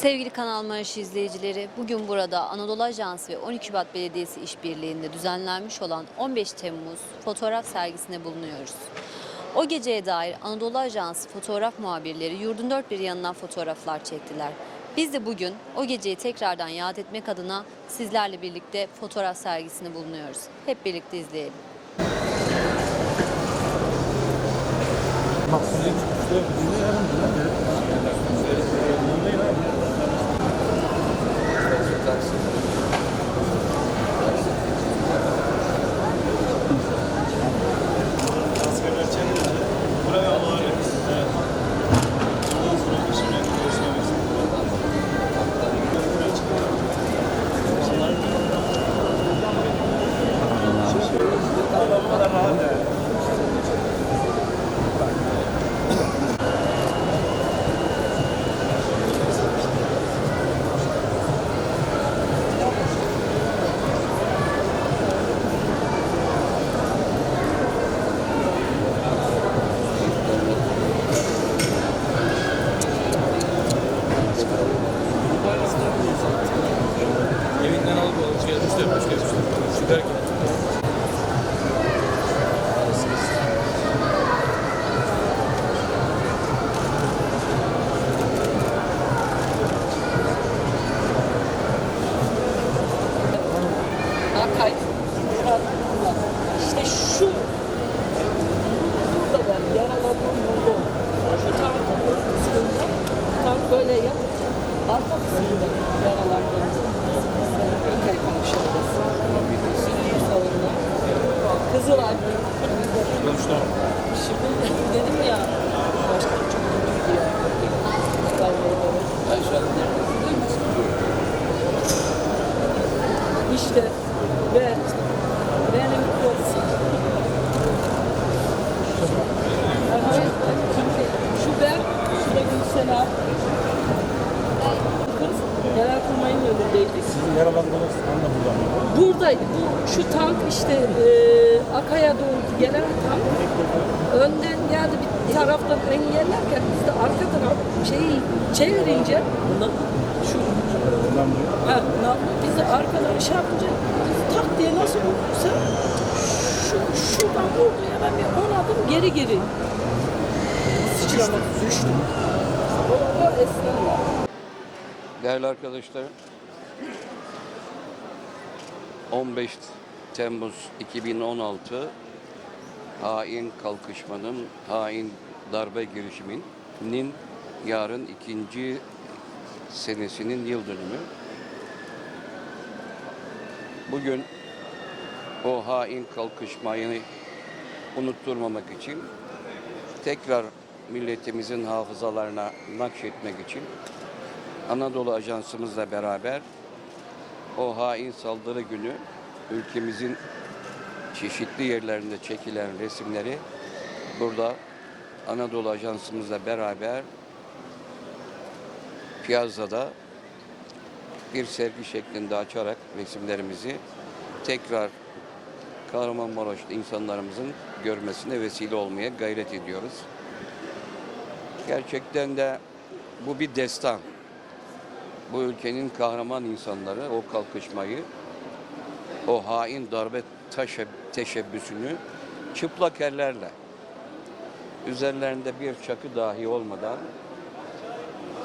Sevgili Kanal Maraş izleyicileri, bugün burada Anadolu Ajansı ve 12 Şubat Belediyesi işbirliğinde düzenlenmiş olan 15 Temmuz fotoğraf sergisine bulunuyoruz. O geceye dair Anadolu Ajansı fotoğraf muhabirleri yurdun dört bir yanından fotoğraflar çektiler. Biz de bugün o geceyi tekrardan yad etmek adına sizlerle birlikte fotoğraf sergisini bulunuyoruz. Hep birlikte izleyelim. Askerler Savunma. Kızılay. Şimdi dedim ya başkan çok kötü an İşte ve benim kızım. Şu ben, şu da Gülsena. Kız Genelkurmay'ın önündeydi. Sizin yaralandığınız anda burada mı? Buradaydı. Bu, şu tank işte e, Akay'a doğru gelen tank önden geldi bir taraftan engellerken biz de arka taraf şeyi çevirince şu Ha, na- biz de arkadan şey yapınca biz tak diye nasıl vurduysa şu, şuradan vurdu ya ben bir on adım geri geri sıçramak düştüm. O, o esnada. Değerli arkadaşlar, 15 Temmuz 2016 hain kalkışmanın, hain darbe girişiminin yarın ikinci senesinin yıl dönümü. Bugün o hain kalkışmayı unutturmamak için tekrar milletimizin hafızalarına nakşetmek için Anadolu Ajansımızla beraber o hain saldırı günü ülkemizin çeşitli yerlerinde çekilen resimleri burada Anadolu Ajansımızla beraber piyazada bir sergi şeklinde açarak resimlerimizi tekrar Kahramanmaraş'ta insanlarımızın görmesine vesile olmaya gayret ediyoruz. Gerçekten de bu bir destan bu ülkenin kahraman insanları o kalkışmayı, o hain darbe teşebbüsünü çıplak ellerle, üzerlerinde bir çakı dahi olmadan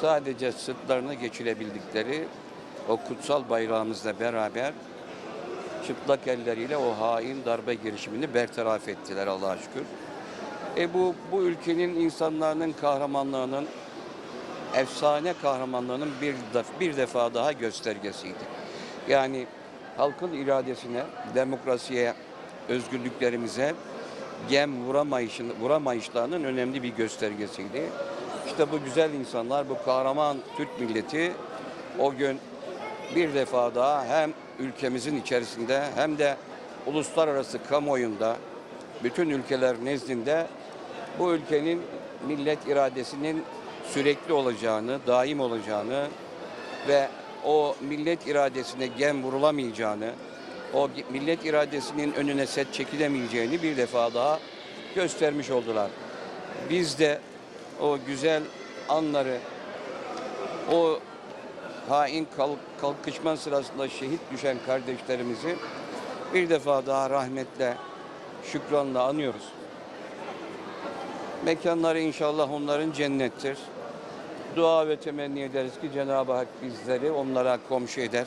sadece sırtlarına geçirebildikleri o kutsal bayrağımızla beraber çıplak elleriyle o hain darbe girişimini bertaraf ettiler Allah'a şükür. E bu, bu ülkenin insanların kahramanlığının efsane kahramanlığının bir, bir defa daha göstergesiydi. Yani halkın iradesine, demokrasiye, özgürlüklerimize gem vuramayışın, vuramayışlarının önemli bir göstergesiydi. İşte bu güzel insanlar, bu kahraman Türk milleti o gün bir defa daha hem ülkemizin içerisinde hem de uluslararası kamuoyunda bütün ülkeler nezdinde bu ülkenin millet iradesinin sürekli olacağını, daim olacağını ve o millet iradesine gem vurulamayacağını, o millet iradesinin önüne set çekilemeyeceğini bir defa daha göstermiş oldular. Biz de o güzel anları, o hain kalk- kalkışma sırasında şehit düşen kardeşlerimizi bir defa daha rahmetle, şükranla anıyoruz. Mekanları inşallah onların cennettir. Dua ve temenni ederiz ki Cenab-ı Hak bizleri onlara komşu eder.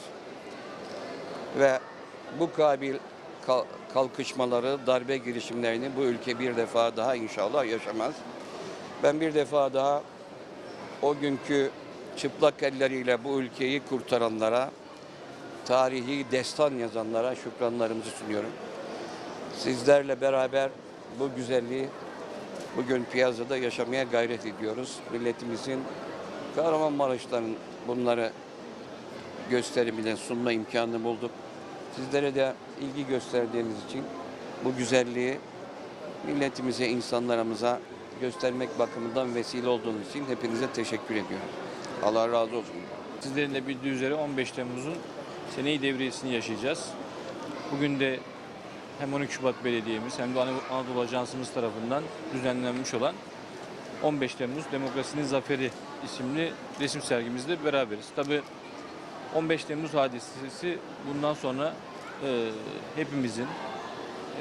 Ve bu kabil kal- kalkışmaları, darbe girişimlerini bu ülke bir defa daha inşallah yaşamaz. Ben bir defa daha o günkü çıplak elleriyle bu ülkeyi kurtaranlara, tarihi destan yazanlara şükranlarımızı sunuyorum. Sizlerle beraber bu güzelliği bugün piyasada yaşamaya gayret ediyoruz. Milletimizin Kahramanmaraş'tan bunları gösterimine sunma imkanı bulduk. Sizlere de ilgi gösterdiğiniz için bu güzelliği milletimize, insanlarımıza göstermek bakımından vesile olduğunuz için hepinize teşekkür ediyorum. Allah razı olsun. Sizlerin de bildiği üzere 15 Temmuz'un seneyi devriyesini yaşayacağız. Bugün de hem 12 Şubat Belediye'miz hem de Ana- Anadolu Ajansımız tarafından düzenlenmiş olan 15 Temmuz Demokrasinin Zaferi isimli resim sergimizde beraberiz. Tabii 15 Temmuz hadisesi bundan sonra e, hepimizin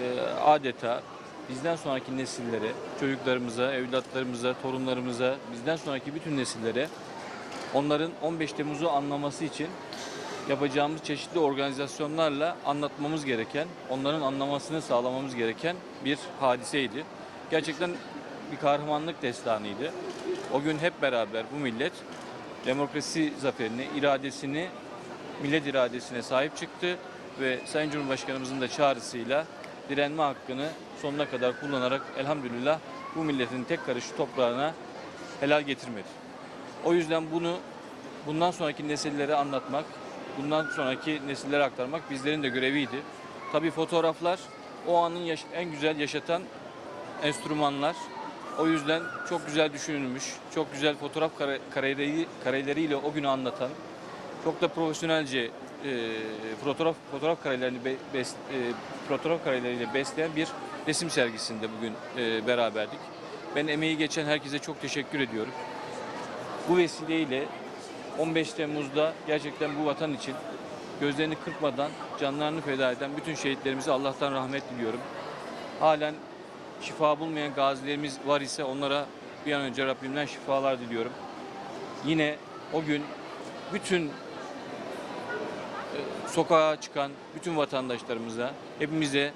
e, adeta bizden sonraki nesillere, çocuklarımıza, evlatlarımıza, torunlarımıza, bizden sonraki bütün nesillere onların 15 Temmuz'u anlaması için yapacağımız çeşitli organizasyonlarla anlatmamız gereken, onların anlamasını sağlamamız gereken bir hadiseydi. Gerçekten bir kahramanlık destanıydı. O gün hep beraber bu millet demokrasi zaferini, iradesini, millet iradesine sahip çıktı ve Sayın Cumhurbaşkanımızın da çağrısıyla direnme hakkını sonuna kadar kullanarak elhamdülillah bu milletin tek karış toprağına helal getirmedi. O yüzden bunu bundan sonraki nesillere anlatmak, bundan sonraki nesillere aktarmak bizlerin de göreviydi. Tabii fotoğraflar o anın en güzel yaşatan enstrümanlar. O yüzden çok güzel düşünülmüş, çok güzel fotoğraf kare, kareleri, kareleriyle o günü anlatan, çok da profesyonelce e, fotoğraf fotoğraf karelerini be- bes- e, fotoğraf kareleriyle besleyen bir resim sergisinde bugün e, beraberdik. Ben emeği geçen herkese çok teşekkür ediyorum. Bu vesileyle 15 Temmuz'da gerçekten bu vatan için gözlerini kırpmadan canlarını feda eden bütün şehitlerimize Allah'tan rahmet diliyorum. Halen şifa bulmayan gazilerimiz var ise onlara bir an önce Rabbimden şifalar diliyorum. Yine o gün bütün e, sokağa çıkan bütün vatandaşlarımıza, hepimize,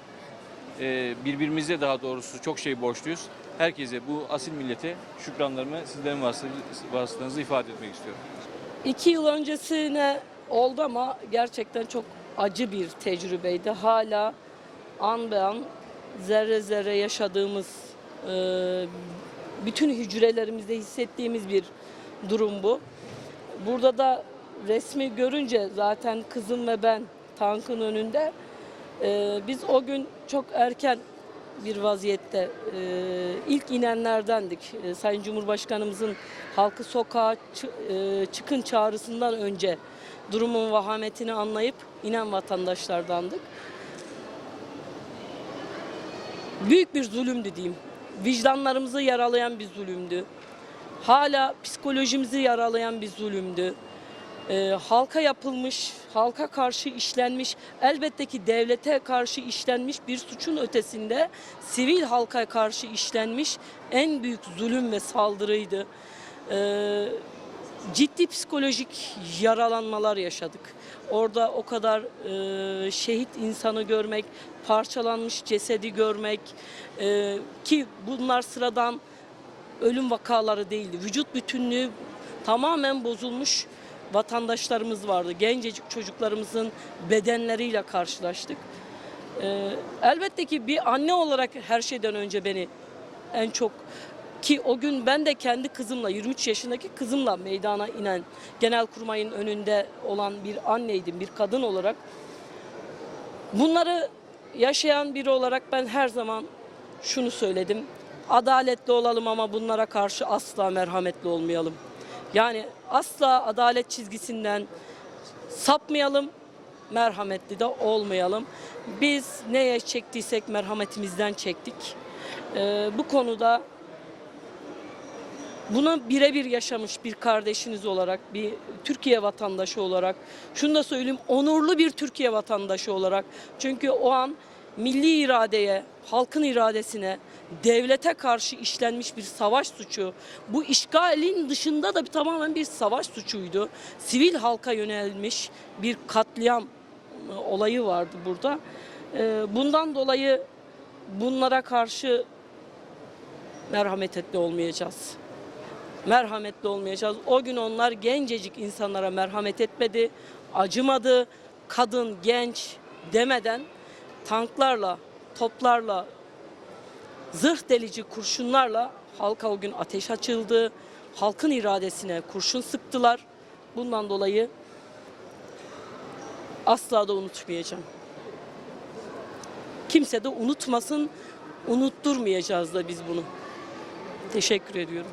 e, birbirimize daha doğrusu çok şey borçluyuz. Herkese bu asil millete şükranlarımı sizlerin vasıtanızı ifade etmek istiyorum. İki yıl öncesine oldu ama gerçekten çok acı bir tecrübeydi. Hala an be an zerre zerre yaşadığımız, e, bütün hücrelerimizde hissettiğimiz bir durum bu. Burada da resmi görünce zaten kızım ve ben tankın önünde e, biz o gün çok erken bir vaziyette e, ilk inenlerdendik. Sayın Cumhurbaşkanımızın halkı sokağa çı- çıkın çağrısından önce durumun vahametini anlayıp inen vatandaşlardandık. Büyük bir zulümdü diyeyim. Vicdanlarımızı yaralayan bir zulümdü. Hala psikolojimizi yaralayan bir zulümdü. Ee, halka yapılmış, halka karşı işlenmiş, elbette ki devlete karşı işlenmiş bir suçun ötesinde sivil halka karşı işlenmiş en büyük zulüm ve saldırıydı. Ee, ciddi psikolojik yaralanmalar yaşadık. Orada o kadar e, şehit insanı görmek, parçalanmış cesedi görmek e, ki bunlar sıradan ölüm vakaları değildi. Vücut bütünlüğü tamamen bozulmuş vatandaşlarımız vardı. Gencecik çocuklarımızın bedenleriyle karşılaştık. Ee, elbette ki bir anne olarak her şeyden önce beni en çok ki o gün ben de kendi kızımla 23 yaşındaki kızımla meydana inen genelkurmayın önünde olan bir anneydim, bir kadın olarak. Bunları yaşayan biri olarak ben her zaman şunu söyledim. Adaletli olalım ama bunlara karşı asla merhametli olmayalım. Yani asla adalet çizgisinden sapmayalım, merhametli de olmayalım. Biz neye çektiysek merhametimizden çektik. Ee, bu konuda Buna birebir yaşamış bir kardeşiniz olarak, bir Türkiye vatandaşı olarak, şunu da söyleyeyim, onurlu bir Türkiye vatandaşı olarak. Çünkü o an milli iradeye, halkın iradesine, devlete karşı işlenmiş bir savaş suçu. Bu işgalin dışında da bir, tamamen bir savaş suçuydu. Sivil halka yönelmiş bir katliam e, olayı vardı burada. E, Bundan dolayı bunlara karşı merhametli olmayacağız. Merhametli olmayacağız. O gün onlar gencecik insanlara merhamet etmedi, acımadı. Kadın, genç demeden tanklarla, toplarla, zırh delici kurşunlarla halka o gün ateş açıldı. Halkın iradesine kurşun sıktılar. Bundan dolayı asla da unutmayacağım. Kimse de unutmasın, unutturmayacağız da biz bunu. Teşekkür ediyorum.